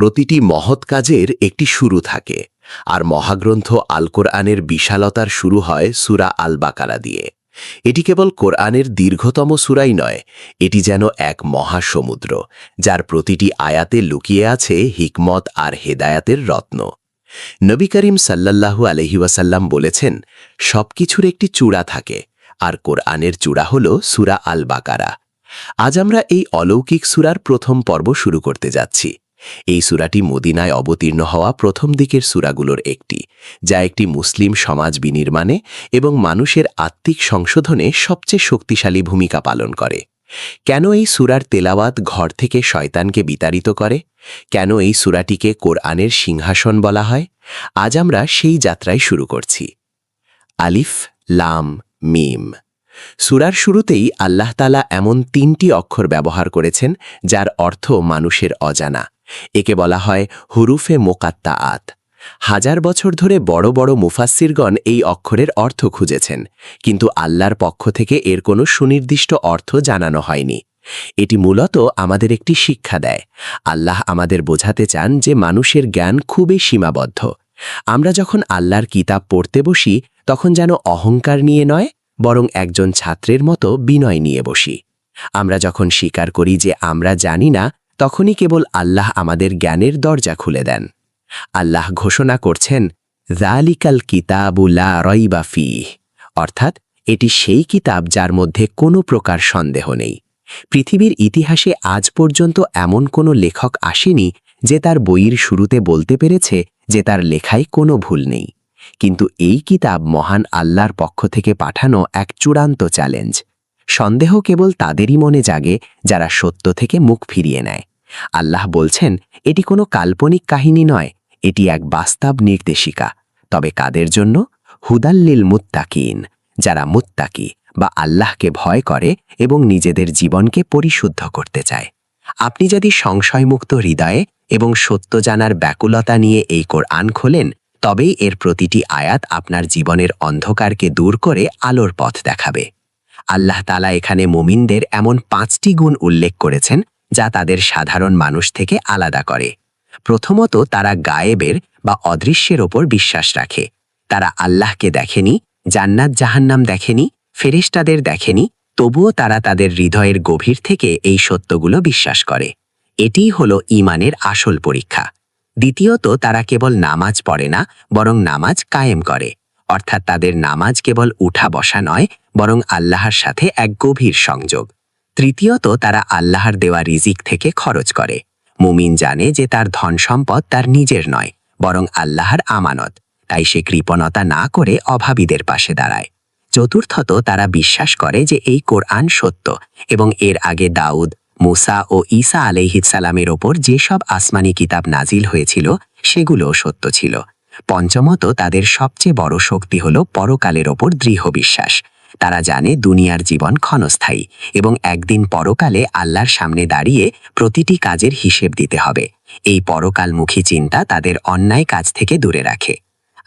প্রতিটি মহৎ কাজের একটি শুরু থাকে, আর মহাগ্রন্থ আল কোরআনের বিশালতার শুরু হয় সুরা আল বাকারা দিয়ে। এটি কেবল কোরআনের দীর্ঘতম সুরাই নয়, এটি যেন এক মহাসমুদ্র, যার প্রতিটি আয়াতে লুকিয়ে আছে হিকমত আর হেদায়াতের রত্ন। নবী করিম সাল্লাল্লাহু আলহিউসাল্লাম বলেছেন, সবকিছুর একটি চূড়া থাকে, আর কোরআনের চূড়া হল সুরা আল বাকারা আজ আমরা এই অলৌকিক সুরার প্রথম পর্ব শুরু করতে যাচ্ছি। এই সুরাটি মদিনায় অবতীর্ণ হওয়া প্রথম দিকের সুরাগুলোর একটি, যা একটি মুসলিম সমাজ বিনির্মাণে এবং মানুষের আত্মিক সংশোধনে সবচেয়ে শক্তিশালী ভূমিকা পালন করে। কেন এই সুরার তেলাওয়াত ঘর থেকে শয়তানকে বিতাড়িত করে? কেন এই সুরাটিকে কোরআনের সিংহাসন বলা হয়? আজ আমরা সেই যাত্রায় শুরু করছি। আলিফ, লাম, মিম। সুরার শুরুতেই আল্লাহতালা এমন তিনটি অক্ষর ব্যবহার করেছেন, যার অর্থ মানুষের অজানা। একে বলা হয় হুরুফে মোকাত্তা আত হাজার বছর ধরে বড় বড় মুফাসিরগণ এই অক্ষরের অর্থ খুঁজেছেন, কিন্তু আল্লাহর পক্ষ থেকে এর কোনো সুনির্দিষ্ট অর্থ জানানো হয়নি। এটি মূলত আমাদের একটি শিক্ষা দেয়। আল্লাহ আমাদের বোঝাতে চান যে মানুষের জ্ঞান খুবই সীমাবদ্ধ। আমরা যখন আল্লাহর কিতাব পড়তে বসি, তখন যেন অহংকার নিয়ে নয়, বরং একজন ছাত্রের মতো বিনয় নিয়ে বসি। আমরা যখন স্বীকার করি যে আমরা জানি না তখনই কেবল আল্লাহ আমাদের জ্ঞানের দরজা খুলে দেন। আল্লাহ ঘোষণা করছেন জালিকাল কিতাবুলা রইবা ফি অর্থাৎ, এটি সেই কিতাব যার মধ্যে কোনো প্রকার সন্দেহ নেই। পৃথিবীর ইতিহাসে আজ পর্যন্ত এমন কোনো লেখক আসেনি যে তার বইয়ের শুরুতে বলতে পেরেছে যে তার লেখায় কোনো ভুল নেই। কিন্তু এই কিতাব মহান আল্লাহর পক্ষ থেকে পাঠানো এক চূড়ান্ত চ্যালেঞ্জ। সন্দেহ কেবল তাদেরই মনে জাগে যারা সত্য থেকে মুখ ফিরিয়ে নেয়। আল্লাহ বলছেন, এটি কোনো কাল্পনিক কাহিনী নয়, এটি এক বাস্তব নির্দেশিকা। তবে কাদের জন্য? হুদাল্লিল মুত্তাকিন, যারা মুত্তাকি বা আল্লাহকে ভয় করে এবং নিজেদের জীবনকে পরিশুদ্ধ করতে চায়। আপনি যদি সংশয়মুক্ত হৃদয়ে এবং সত্য জানার ব্যাকুলতা নিয়ে এই কোরআন খোলেন, তবেই এর প্রতিটি আয়াত আপনার জীবনের অন্ধকারকে দূর করে আলোর পথ দেখাবে। আল্লাহ তালা এখানে মুমিনদের এমন পাঁচটি গুণ উল্লেখ করেছেন যা তাদের সাধারণ মানুষ থেকে আলাদা করে। প্রথমত তারা গায়েবের বা অদৃশ্যের ওপর বিশ্বাস রাখে। তারা আল্লাহকে দেখেনি, জান্নাত জাহান্নাম দেখেনি, ফেরেশতাদের দেখেনি, তবুও তারা তাদের হৃদয়ের গভীর থেকে এই সত্যগুলো বিশ্বাস করে। এটিই হলো ইমানের আসল পরীক্ষা। দ্বিতীয়ত, তারা কেবল নামাজ পড়ে না, বরং নামাজ কায়েম করে। অর্থাৎ তাদের নামাজ কেবল উঠা বসা নয়, বরং আল্লাহর সাথে এক গভীর সংযোগ। তৃতীয়ত তারা আল্লাহর দেওয়া রিজিক থেকে খরচ করে। মুমিন জানে যে তার ধন সম্পদ তার নিজের নয়, বরং আল্লাহর আমানত। তাই সে কৃপণতা না করে অভাবীদের পাশে দাঁড়ায়। চতুর্থত তারা বিশ্বাস করে যে এই কোরআন সত্য এবং এর আগে দাউদ, মুসা ও ঈসা আলাইহিসালামের ওপর যেসব আসমানি কিতাব নাজিল হয়েছিল, সেগুলোও সত্য ছিল। পঞ্চমত তাদের সবচেয়ে বড় শক্তি হল পরকালের ওপর দৃঢ় বিশ্বাস। তারা জানে দুনিয়ার জীবন ক্ষণস্থায়ী এবং একদিন পরকালে আল্লাহর সামনে দাঁড়িয়ে প্রতিটি কাজের হিসেব দিতে হবে। এই পরকালমুখী চিন্তা তাদের অন্যায় কাজ থেকে দূরে রাখে।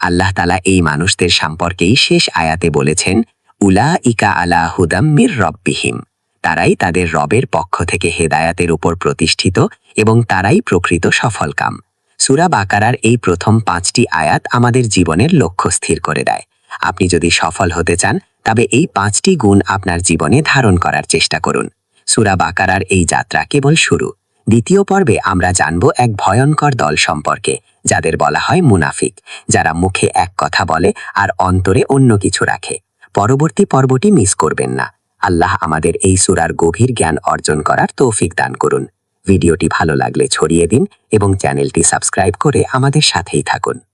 আল্লাহ তালা এই মানুষদের সম্পর্কেই শেষ আয়াতে বলেছেন উলা ইকা আলা হুদাম মির রব্বিহিম। তারাই তাদের রবের পক্ষ থেকে হেদায়াতের উপর প্রতিষ্ঠিত এবং তারাই প্রকৃত সফলকাম সুরা বাকারার এই প্রথম পাঁচটি আয়াত আমাদের জীবনের লক্ষ্য স্থির করে দেয়। আপনি যদি সফল হতে চান তবে এই পাঁচটি গুণ আপনার জীবনে ধারণ করার চেষ্টা করুন। সুরা বাকারার এই যাত্রা কেবল শুরু। দ্বিতীয় পর্বে আমরা জানব এক ভয়ঙ্কর দল সম্পর্কে, যাদের বলা হয় মুনাফিক, যারা মুখে এক কথা বলে আর অন্তরে অন্য কিছু রাখে। পরবর্তী পর্বটি মিস করবেন না। আল্লাহ আমাদের এই সুরার গভীর জ্ঞান অর্জন করার তৌফিক দান করুন। ভিডিওটি ভালো লাগলে ছড়িয়ে দিন এবং চ্যানেলটি সাবস্ক্রাইব করে আমাদের সাথেই থাকুন।